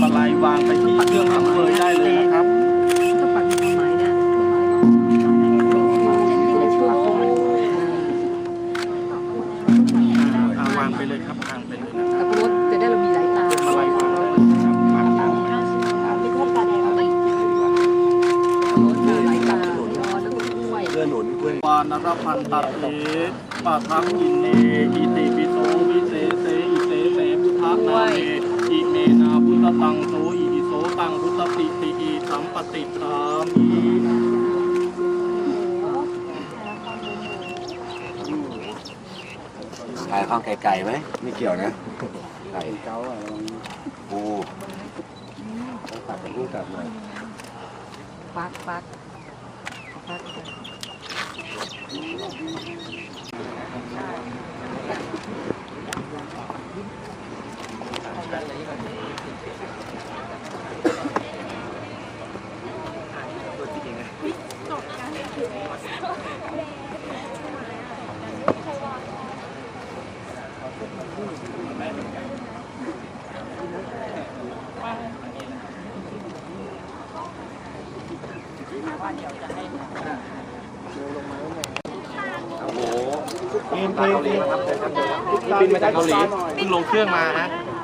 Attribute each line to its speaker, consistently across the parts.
Speaker 1: มาลัยวางไปที่เครื่องสังเวยได้เลยนะครับ
Speaker 2: ก็ปักอยู่กับไม้นะ
Speaker 1: อ่าวางไปเลยครับวางไปเลยนะครับ
Speaker 2: แล้วก็รถจะได้เรามีหลายตา
Speaker 1: เครื่องมาลัยวางได้เลยนะครับวางตามไป
Speaker 2: รถมาหลายตาย้อนแล้วก็ห้วย
Speaker 3: เพื่อหนุนเพื่อ
Speaker 1: วานรพันตะเถปะทังอินเนอิติปิโส ตังโสอิอิโสตังพุทธติติอิสัมปติคามิ
Speaker 3: ขายข้าวไก่ไก่ไหมไม่เกี่ยวนะไก่เก้าอะปูต้องตัดเป็นรูปตัดหน่อย
Speaker 2: ปักปักปัก
Speaker 3: โอ้โห
Speaker 1: บินบินบินบินมาจากเกาหลีเพิ่งลงเครื่องมาฮะ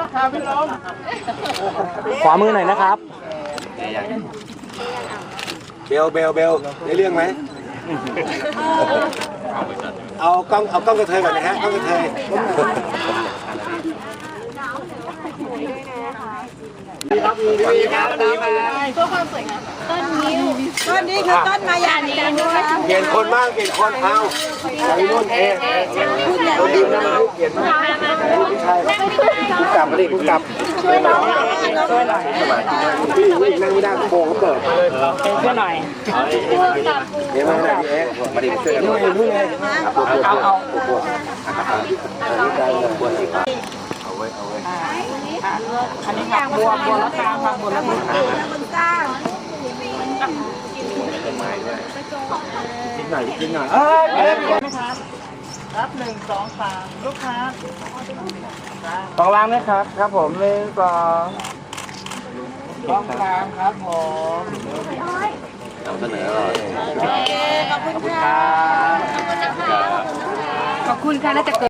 Speaker 1: ราคาพี่น้อง
Speaker 4: ขวามือหน่อยนะครับ
Speaker 3: เบลเบลเบลได้เรื่องไหม เอากล้องเอากล้องกระเทยก่อนนะฮะกล้องกระเทย ต้นนิ้ว
Speaker 5: ต้นนี้คือต้นมายานีนะคะ
Speaker 3: เปลี่ยนคนบ้างเปลี่ยนคนเอาไอ้นู่นเองตัวดีนะมันเปลี่ยนมากไม่ใช่คุณกลับมาดิคุณกลับช่วยหน่อยช่วยหน่อยพี่นั่งไม่ได้โบเขาเปิด
Speaker 4: ช่วยหน่อย
Speaker 3: เดี๋ยวมาหน่อยพี่เอ๊ะมาดิช่วยกันนู่นนู่นเลยเอาเอาเอา ไว้เอาไว้
Speaker 4: อันนี้ผักบัวบัวละกลางผักบัวละกลาง
Speaker 3: กินหน่อยกินหน่อย
Speaker 4: เอ้ยครับหนึ่งสองสามลูกค้าสองล้างนะครับ ครับผมหนึ่งสองสองล้างครับผม
Speaker 3: นำเสนออร่อย
Speaker 2: ขอบคุณค่ะน่าจะเกิด